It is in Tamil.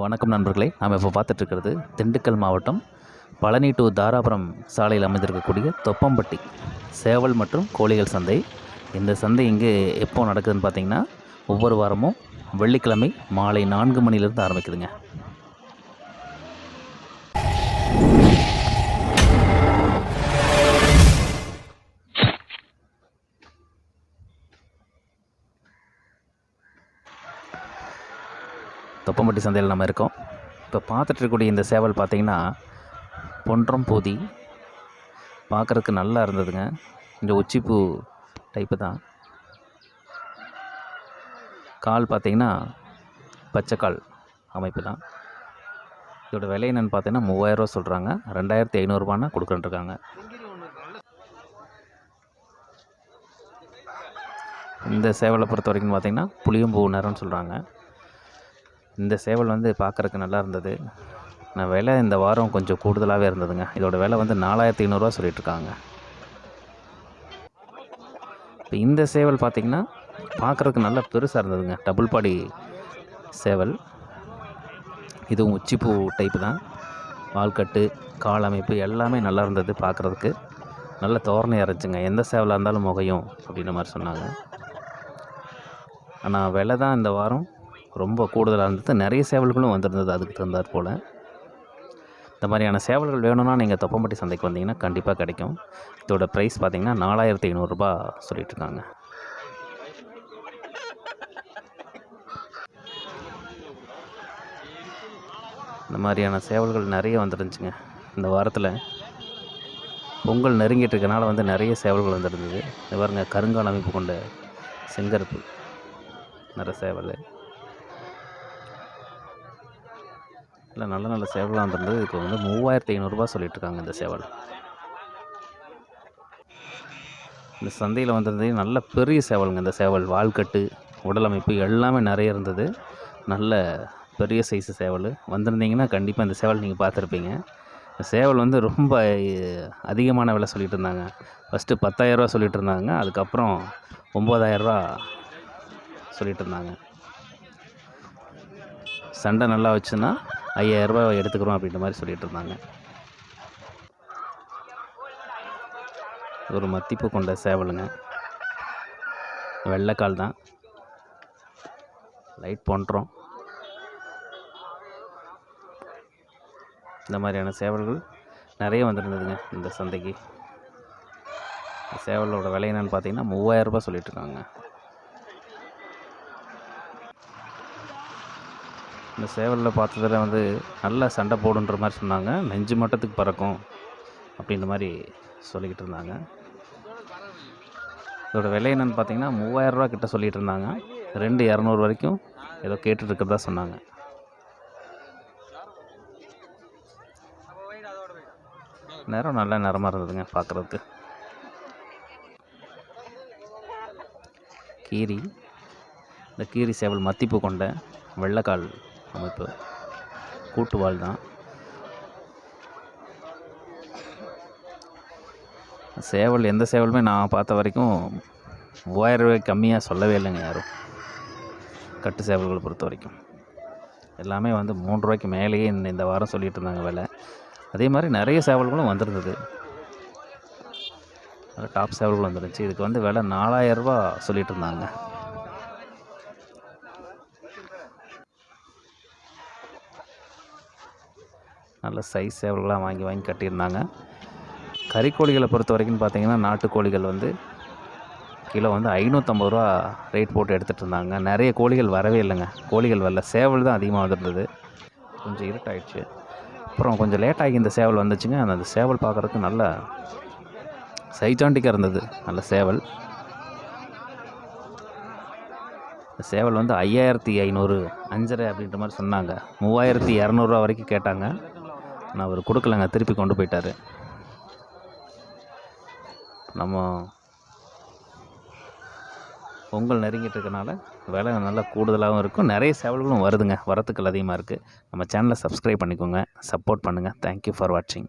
வணக்கம் நண்பர்களே. நாம் இப்போ பார்த்துட்ருக்கிறது திண்டுக்கல் மாவட்டம் பழனி டு தாராபுரம் சாலையில் அமைந்திருக்கக்கூடிய தொப்பம்பட்டி சேவல் மற்றும் கோழிகள் சந்தை. இந்த சந்தை இங்கே எப்போ நடக்குதுன்னு பார்த்தீங்கன்னா ஒவ்வொரு வாரமும் வெள்ளிக்கிழமை மாலை நான்கு மணிலேருந்து ஆரம்பிக்குதுங்க. தொப்பம்பட்டி சந்தையில் நம்ம இருக்கோம். இப்போ பார்த்துட்டு இருக்கக்கூடிய இந்த சேவல் பார்த்திங்கன்னா பொன்றம் போதி. பார்க்குறதுக்கு நல்லா இருந்ததுங்க. இந்த உச்சிப்பூ டைப்பு தான். கால் பார்த்தீங்கன்னா பச்சைக்கால் அமைப்பு தான். இதோட விலை என்னென்னு பார்த்தீங்கன்னா மூவாயிரரூவா சொல்கிறாங்க ரெண்டாயிரத்தி ஐநூறுரூபான்னா கொடுக்குறேன்ருக்காங்க இந்த சேவலை பொறுத்த வரைக்கும் பார்த்தீங்கன்னா புளியம்பூ நேரம்னு சொல்கிறாங்க இந்த சேவல் வந்து பார்க்குறக்கு நல்லா இருந்தது. நான் விலை இந்த வாரம் கொஞ்சம் கூடுதலாகவே இருந்ததுங்க. இதோட விலை வந்து நாலாயிரத்தி ஐநூறுரூவா சொல்லிகிட்ருக்காங்க இப்போ இந்த சேவல் பார்த்திங்கன்னா பார்க்குறதுக்கு நல்லா பெருசாக இருந்ததுங்க. டபுள் பாடி சேவல். இதுவும் உச்சிப்பூ டைப்பு தான். வால்கட்டு கால் அமைப்பு எல்லாமே நல்லா இருந்தது பார்க்குறதுக்கு. நல்ல தோரணையாக இருந்துச்சுங்க. எந்த சேவலாக இருந்தாலும் முகையும் அப்படின்ற மாதிரி சொன்னாங்க. ஆனால் விலை தான் இந்த வாரம் ரொம்ப கூடுதலாக இருந்தது. நிறைய சேவல்களும் வந்திருந்தது அதுக்கு தகுந்தாற் போல். இந்த மாதிரியான சேவல்கள் வேணும்னா நீங்கள் தொப்பம்பட்டி சந்தைக்கு வந்தீங்கன்னா கண்டிப்பாக கிடைக்கும். இதோட ப்ரைஸ் பார்த்தீங்கன்னா நாலாயிரத்தி ஐநூறுரூபா சொல்லிட்டு இருக்காங்க இந்த மாதிரியான சேவல்கள் நிறைய வந்துருந்துச்சுங்க. இந்த வாரத்தில் பொங்கல் நெருங்கிட்டு இருக்கனால வந்து நிறைய சேவல்கள் வந்துருந்தது. இந்த பாருங்கள் கருங்கால் அமைப்பு கொண்ட செங்கருப்பு. நிறைய சேவல். இல்லை நல்ல நல்ல சேவலாக இருந்தது இப்போ வந்து மூவாயிரத்தி ஐநூறுரூபா சொல்லிட்டுருக்காங்க இந்த சேவல். இந்த சந்தையில் வந்திருந்தது நல்ல பெரிய சேவலுங்க இந்த சேவல். வால்கட்டு உடல் அமைப்பு எல்லாமே நிறைய இருந்தது. நல்ல பெரிய சைஸு சேவல். வந்திருந்தீங்கன்னா கண்டிப்பாக இந்த சேவல் நீங்கள் பார்த்துருப்பீங்க. இந்த சேவல் வந்து ரொம்ப அதிகமான விலை சொல்லிட்டு இருந்தாங்க. ஃபஸ்ட்டு பத்தாயிரரூவா சொல்லிட்டு இருந்தாங்க. அதுக்கப்புறம் ஒம்பதாயிரரூவா சொல்லிட்டு இருந்தாங்க. சண்டை நல்லா வச்சுன்னா ஐயாயிரரூபா எடுத்துக்கிறோம் அப்படின்ற மாதிரி சொல்லிட்டு இருந்தாங்க ஒரு மத்திப்பு கொண்ட சேவலுங்க. வெள்ளைக்கால் தான். லைட் பண்ணுறோம் இந்த மாதிரியான சேவல்கள் நிறைய வந்துருந்ததுங்க இந்த சந்தைக்கு. சேவலோட விலை என்னென்னு பார்த்தீங்கன்னா மூவாயிரரூபா சொல்லிட்டு இந்த சேவலில் பார்த்ததில் வந்து நல்லா சண்டை போடுன்ற மாதிரி சொன்னாங்க. நெஞ்சு மட்டத்துக்கு பறக்கும் அப்படின்ற மாதிரி சொல்லிக்கிட்டு இருந்தாங்க. இதோட விலை என்னென்னு பார்த்தீங்கன்னா மூவாயிரரூவா கிட்ட சொல்லிகிட்டு இருந்தாங்க. ரெண்டு இரநூறு வரைக்கும் ஏதோ கேட்டுட்ருக்கிறதா சொன்னாங்க. நேரம் நல்ல நேரமாக இருந்ததுங்க பார்க்குறதுக்கு. கீரி. இந்த கீரி சேவல் மத்திப்பு கொண்ட வெள்ளைக்கால் அமைப்பு கூட்டுவாள் தான். சேவல் எந்த சேவலுமே நான் பார்த்த வரைக்கும் மூவாயிரம் ரூபாய்க்கு கம்மியாக சொல்லவே இல்லைங்க யாரும். கட்டு சேவல்களை பொறுத்த வரைக்கும். எல்லாமே வந்து மூன்று ரூபாய்க்கு மேலேயே இந்த இந்த வாரம் சொல்லிகிட்டு இருந்தாங்க விலை. அதே மாதிரி நிறைய சேவல்களும் வந்திருந்தது. டாப் சேவல்களும் வந்துருந்துச்சு. இதுக்கு வந்து விலை நாலாயிரரூபா சொல்லிகிட்டு இருந்தாங்க. நல்ல சைஸ் சேவல்களாக வாங்கி வாங்கி கட்டியிருந்தாங்க. கறிக்கோழிகளை பொறுத்த வரைக்கும் பார்த்திங்கன்னா நாட்டுக்கோழிகள் வந்து கிலோ வந்து ஐநூற்றம்பது ரூபா ரேட் போட்டு எடுத்துகிட்டு இருந்தாங்க. நிறைய கோழிகள் வரவே இல்லைங்க. கோழிகள் வரல. சேவல் தான் அதிகமாக வந்துருந்தது. கொஞ்சம் இருட்டாயிடுச்சு. அப்புறம் கொஞ்சம் லேட்டாகி இந்த சேவல் வந்துச்சுங்க. அந்த சேவல் பார்க்குறதுக்கு நல்ல சைஜாண்டிக்காக இருந்தது. நல்ல சேவல். சேவல் வந்து ஐயாயிரத்தி ஐநூறு அஞ்சரை அப்படின்ற மாதிரி சொன்னாங்க. மூவாயிரத்தி இரநூறுவா வரைக்கும் கேட்டாங்க. நான் அவர் கொடுக்கலங்க திருப்பி கொண்டு போயிட்டார். நம்ம பொங்கல் நெருங்கிட்டு இருக்கனால வேலை நல்லா கூடுதலாகவும் இருக்கும். நிறைய சேவல்களும் வருதுங்க வரத்துக்கள் அதிகமாக இருக்குது நம்ம சேனலை சப்ஸ்கிரைப் பண்ணிக்கோங்க சப்போர்ட் பண்ணுங்கள் தேங்க்யூ ஃபார் வாட்சிங்